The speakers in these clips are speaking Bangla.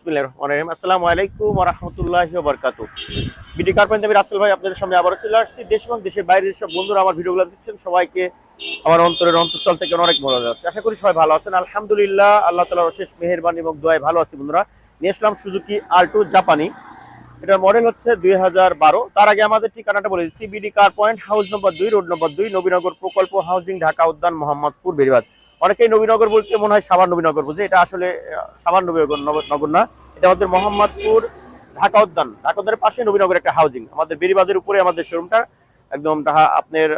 বিসমিল্লাহির রহমানির রহিম। আল্লাহ ভালো বন্ধুরা। নিয়ে আসলাম সুজুকি আল্টো জাপানি। এটার মডেল হচ্ছে দুই হাজার বারো। তার আগে আমাদের ঠিকানাটা বলে দিচ্ছি। BD car point, house number দুই, রোড নম্বর দুই, নবীনগর প্রকল্প হাউজিং, ঢাকা উদ্যান, মোহাম্মদপুর বেরিবাদ অনেকেই নবীনগর বলতে মনে হয় সাবান নবীনগর বুঝে। এটা আসলে সাবান নবীনগর নগর- নগর না এটা আমাদের মোহাম্মদপুর ঢাকা উদ্যান। ঢাকা উদ্যানের পাশে নবীনগর একটা হাউজিং আমাদের বেরিবাদের উপরে আমাদের শোরুমটা একদম ঢাকা- আপনার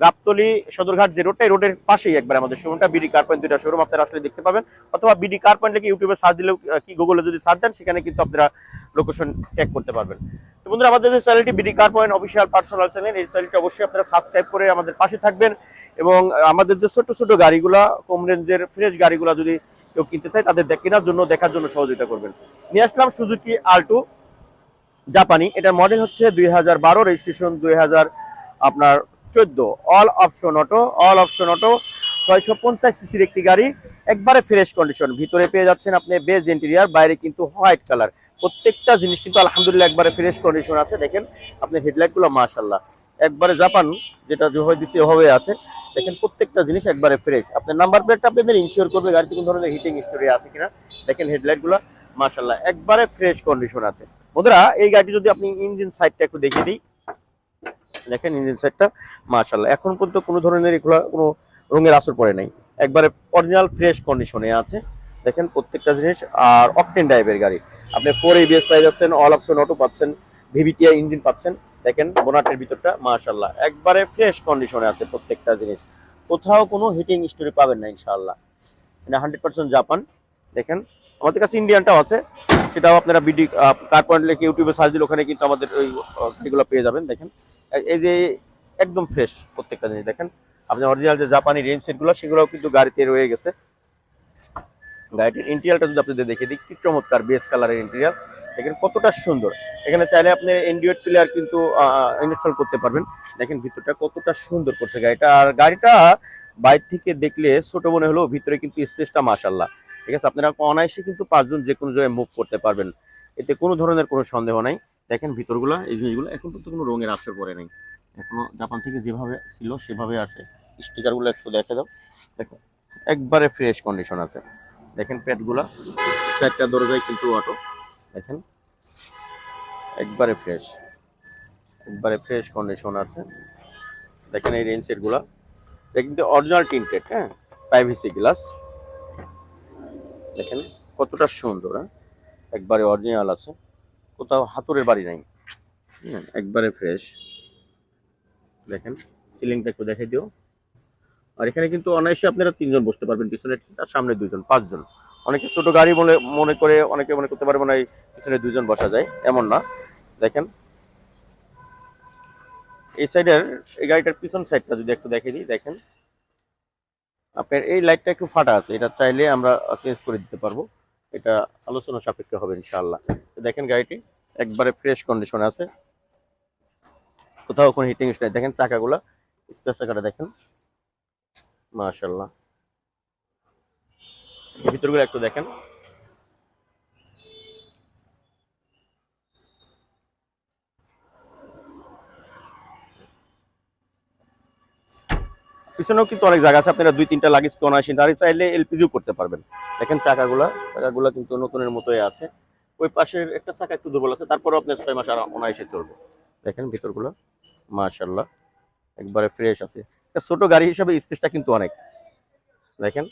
গাবতলি সদরঘাট যে রোডটা রোডের পাশেই একবার আমাদের শোরুমটা বিডি কার পয়েন্ট দুইটা শোরুম আপনারা আসলে দেখতে পাবেন। অথবা বিডি কার পয়েন্ট লিখে ইউটিউবে সার্চ দিলেও কি গুগলে যদি সার্চ দেন, সেখানে কিন্তু আপনারা লোকেশন ট্যাগ করতে পারবেন। তো বন্ধুরা, আমাদের যে চ্যানেলটি BD car point official personal channel এই চ্যানেলটি অবশ্যই আপনারা সাবস্ক্রাইব করে আমাদের পাশে থাকবেন এবং আমাদের যে ছোট ছোট গাড়িগুলা, কম রেঞ্জের ফ্রেশ গাড়িগুলা যদি কেউ কিনতে চায়, তাদের কেনার জন্য, দেখার জন্য সহযোগিতা করবেন। নিয়ে আসলাম সুজুকি আল্টো জাপানি এটার মডেল হচ্ছে দুই হাজার বারো রেজিস্ট্রেশন দুই হাজার আপনার চোদ্দ। All option auto all option auto ছয়শো পঞ্চাশ সিসির একটি গাড়ি। একবারে ফ্রেশ কন্ডিশন ভিতরে পেয়ে যাচ্ছেন আপনি বেজ ইন্টেরিয়ার বাইরে কিন্তু হোয়াইট কালার প্রত্যেকটা জিনিস কিন্তু আলহামদুলিল্লাহ একবারে ফ্রেশ কন্ডিশন আছে। দেখেন, আপনি হেডলাইটগুলো মাশাল্লাহ একবারে জাপান, যেটা যেভাবে দিচ্ছে ওভাবে আছে। দেখেন, প্রত্যেকটা জিনিস একবারে ফ্রেশ আপনার নাম্বার প্লেটটা আপনাদের ইনশিওর করবে, গাড়িতে কোনো ধরনের হিটিং স্টোরি আছে কিনা। দেখেন হেডলাইটগুলো মাশাল্লাহ একবারে ফ্রেশ কন্ডিশন আছে। বন্ধুরা, এই গাড়িটি যদি আপনি ইঞ্জিন সাইডটা একটু দেখিয়ে দিই। দেখেন ইঞ্জিন সাইডটা মাশাল্লাহ এখন পর্যন্ত কোনো ধরনের এগুলো কোনো রঙের আসর পড়ে নাই। একবারে অরিজিনাল ফ্রেশ কন্ডিশনে আছে। দেখেন প্রত্যেকটা জিনিস, আর অকটেন ড্রাইভের গাড়ি। আপনি ফোর এবিএস পাই যাচ্ছেন অল অপশন অটো পাচ্ছেন ভিভিটিআই ইঞ্জিন পাচ্ছেন। দেখেন বোনাটের ভিতরটা মাশাল্লাহ একবারে ফ্রেশ কন্ডিশনে আছে প্রত্যেকটা জিনিস। কোথাও কোনো হিটিং স্টোরি পাবেন না, ইনশাআল্লাহ। এটা হান্ড্রেড পার্সেন্ট জাপান দেখেন, আমাদের কাছে ইন্ডিয়ানটাও আছে। সেটাও আপনারা বিডি কার পয়েন্ট লিখে ইউটিউবে সার্চ দিলে ওখানে কিন্তু আমাদের ওই গাড়িগুলো পেয়ে যাবেন, দেখেন। এই যে একদম ফ্রেশ প্রত্যেকটা জিনিস, দেখেন। আপনি অরিজিনাল যে জাপানি রেঞ্জ সেটগুলো সেগুলোও কিন্তু গাড়িতে রয়ে গেছে। গাড়িটির ইন্টেরিয়ালটা যদি আপনাদের দেখে দিই, কি চমৎকার বেস কালারের ইন্টেরিয়াল দেখেন কতটা সুন্দর। এখানে চাইলে আপনি এন্ড্রয়েড প্লেয়ার কিন্তু ইনস্টল করতে পারবেন। দেখেন ভিতরটা কতটা সুন্দর করছে গাড়িটা। আর গাড়িটা বাইরে থেকে দেখলে ছোট মনে হলেও ভিতরে কিন্তু স্পেসটা মাশাল্লাহ ঠিক আছে, আপনারা অনায়াসে কিন্তু পাঁচজন যে কোনো জায়গায় মুভ করতে পারবেন। এতে কোনো ধরনের কোনো সন্দেহ নাই। দেখেন ভিতরগুলো, এই জিনিসগুলো এখন পর্যন্ত কোনো রঙের আসর পড়ে নেই। এখনও জাপান থেকে যেভাবে ছিল, সেভাবে আছে। স্টিকারগুলো একটু দেখে দাও। দেখো, একবারে ফ্রেশ কন্ডিশন আছে। দেখেন প্যাডগুলা চারটা দরজায় কিন্তু অটো দেখেন, একবারে ফ্রেশ একবারে ফ্রেশ কন্ডিশন আছে। দেখেন এই রেঞ্জ সেটগুলা এটা কিন্তু অরিজিনাল টিন্টেড হ্যাঁ? প্রাইভেসি গ্লাস দেখেন। কতটা সুন্দর হ্যাঁ? একবারে অরিজিনাল আছে। কোথাও হাতুড়ের বাড়ি নাই। একবারে ফ্রেশ দেখেন সিলিংটা একটু দেখে দিও। আর এখানে কিন্তু অনায়াসে আপনারা তিনজন বসতে পারবেন, পিছনে আর সামনে দুইজন, পাঁচজন। অনেকে ছোট গাড়ি বলে মনে করে, অনেকে মনে করতে পারবে না এই পিছনে দুইজন বসা যায়, এমন না। দেখেন, এই সাইডের এই গাড়িটার পিছন সাইডটা যদি একটু দেখে দিই, দেখেন। আপনার এই লাইটটা একটু ফাটা আছে, এটা চাইলে আমরা চেঞ্জ করে দিতে পারব। এটা আলোচনা সাপেক্ষে হবে ইনশাআল্লাহ। দেখেন গাড়িটি, একবারে ফ্রেশ কন্ডিশনে আছে। কোথাও কোনো হিটিং স্টাই দেখেন চাকাগুলা স্পেস চাকাটা দেখেন। মাশাল্লাহ ভিতরগুলো একটু দেখেন। পিছনেও কিন্তু অনেক জায়গা আছে, আপনারা দুই, তিনটা লাগেজ কোন আসেন আর চাইলে এলপিজিও করতে পারবেন। দেখেন চাকাগুলা চাকাগুলা কিন্তু নতুনের মতোই আছে। ওই পাশের একটা চাকা একটু দুর্বল আছে, তারপরেও আপনার ছয় মাস আর অনায়াসে চলবে। দেখেন ভিতরগুলো মাশাল্লাহ একবারে ফ্রেশ আছে। ছোট গাড়ি হিসাবে স্পেসটা কিন্তু অনেক। দেখেন,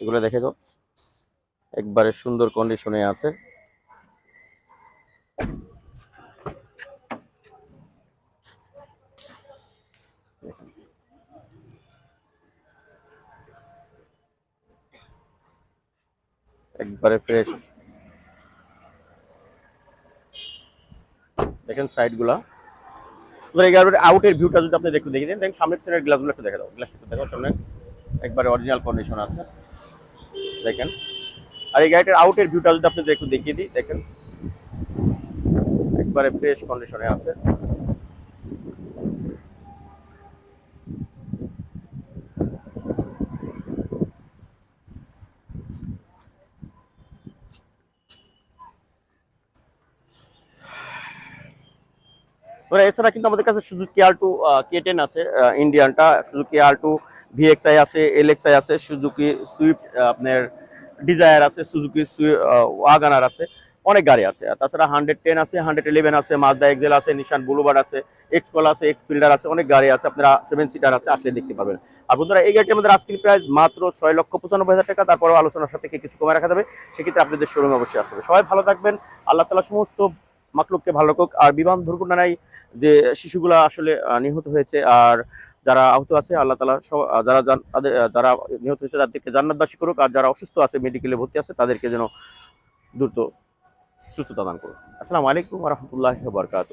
এগুলো দেখে তো একবারে সুন্দর কন্ডিশনে আছে। দেখেন। একবারে ফ্রেশ দেখেন সাইডগুলা এই গাড়ির আউটের ভিউটা যদি আপনি একটু দেখে দেন দেখেন সামনের ট্রেনের গ্লাসগুলো একটু দেখে দাও। গ্লাস একটু দেখো সামনে একবারে অরিজিনাল কন্ডিশন আছে। দেখেন। আর এই গাড়িটার আউটের ভিউটা যদি আপনি একটু দেখিয়ে দিই, দেখেন। একবারে ফ্রেশ কন্ডিশনে আছে। ধরো এছাড়া কিন্তু আমাদের কাছে Suzuki R two K ten আছে ইন্ডিয়ানটা সুজুকি আর টু ভিএক্সআই আছে এলএক্সআই আছে সুজুকি সুইফট আপনার ডিজায়ার আছে সুজুকি ওয়াগানার আছে, অনেক গাড়ি আছে। তাছাড়া হান্ড্রেড টেন আছে হান্ড্রেড ইলেভেন আছে মাজদা এক্সেল আছে নিশান বুলুবার আছে এক্সকল আছে এক্স ফিল্ডার আছে, অনেক গাড়ি আছে, আপনারা সেভেন সিটার আছে, আসলে দেখতে পাবেন আর বন্ধুরা, এই গাড়িটি আমাদের আজকের প্রাইস মাত্র ছয় লক্ষ পঁচানব্বই হাজার টাকা, তারপরেও আলোচনার সাপেক্ষে কিছু কমে রাখা যাবে, সেক্ষেত্রে আপনাদের শোরুমে অবশ্যই আসতে হবে। সবাই ভালো থাকবেন, আল্লাহ তালা সমস্ত মাকলুককে ভালো রাখুক আর বিমান দুর্ঘটনায় যে শিশুগুলা আসলে নিহত হয়েছে আর যারা আহত আছে, আল্লাহ তালা যারা তাদের যারা নিহত হয়েছে তাদেরকে জান্নাতবাসী করুক আর যারা অসুস্থ আছে, মেডিকেলে ভর্তি আছে, তাদেরকে যেন দ্রুত সুস্থতা দান করুক। আসসালামু আলাইকুম রহমতুল্লাহ বরকাত